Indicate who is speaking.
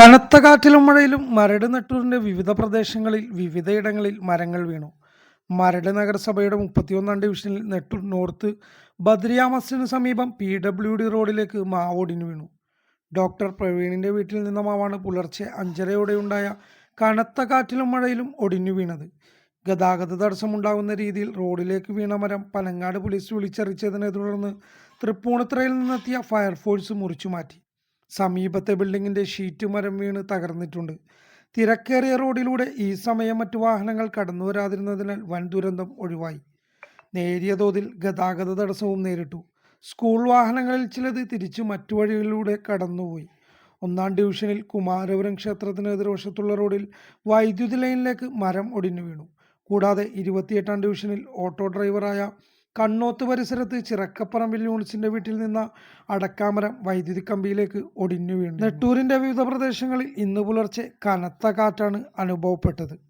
Speaker 1: കനത്ത കാറ്റിലും മഴയിലും മരട് നെട്ടൂരിന്റെ വിവിധ പ്രദേശങ്ങളിൽ വിവിധയിടങ്ങളിൽ മരങ്ങൾ വീണു. മരട് നഗരസഭയുടെ മുപ്പത്തിയൊന്നാം ഡിവിഷനിൽ നെട്ടൂർ നോർത്ത് ബദ്രിയ സമീപം പി ഡബ്ല്യു ഡി റോഡിലേക്ക് മാവോടിന് വീണു. ഡോക്ടർ പ്രവീണിന്റെ വീട്ടിൽ നിന്ന മാവാണ് പുലർച്ചെ അഞ്ചരയോടെയുണ്ടായ കനത്ത കാറ്റിലും മഴയിലും ഒടിഞ്ഞു വീണത്. ഗതാഗത തടസ്സമുണ്ടാകുന്ന രീതിയിൽ റോഡിലേക്ക് വീണ മരം പനങ്ങാട് പോലീസ് വിളിച്ചറിയിച്ചതിനെ തുടർന്ന് തൃപ്പൂണിത്തറയിൽ നിന്നെത്തിയ ഫയർഫോഴ്സ് മുറിച്ചു മാറ്റി സമീപത്തെ ബിൽഡിങ്ങിന്റെ ഷീറ്റ് മരം വീണ് തകർന്നിട്ടുണ്ട്. തിരക്കേറിയ റോഡിലൂടെ ഈ സമയം മറ്റു വാഹനങ്ങൾ കടന്നു വരാതിരുന്നതിനാൽ വൻ ദുരന്തം ഒഴിവായി. നേരിയ തോതിൽ ഗതാഗത തടസ്സവും നേരിട്ടു. സ്കൂൾ വാഹനങ്ങളിൽ ചിലത് തിരിച്ചു മറ്റു വഴികളിലൂടെ കടന്നുപോയി. ഒന്നാം ഡിവിഷനിൽ കുമാരപുരം ക്ഷേത്രത്തിന് എതിർവശത്തുള്ള റോഡിൽ വൈദ്യുതി ലൈനിലേക്ക് മരം ഒടിഞ്ഞു വീണു. കൂടാതെ ഇരുപത്തിയെട്ടാം ഡിവിഷനിൽ ഓട്ടോ ഡ്രൈവറായ കണ്ണോത്ത് പരിസരത്ത് ചിറക്കപ്പറമ്പിൽ യൂണിസിന്റെ വീട്ടിൽ നിന്ന അടക്കാമരം വൈദ്യുതി കമ്പിയിലേക്ക് ഒടിഞ്ഞു വീണു. നെട്ടൂരിന്റെ വിവിധ പ്രദേശങ്ങളിൽ ഇന്ന് പുലർച്ചെ കനത്ത കാറ്റാണ് അനുഭവപ്പെട്ടത്.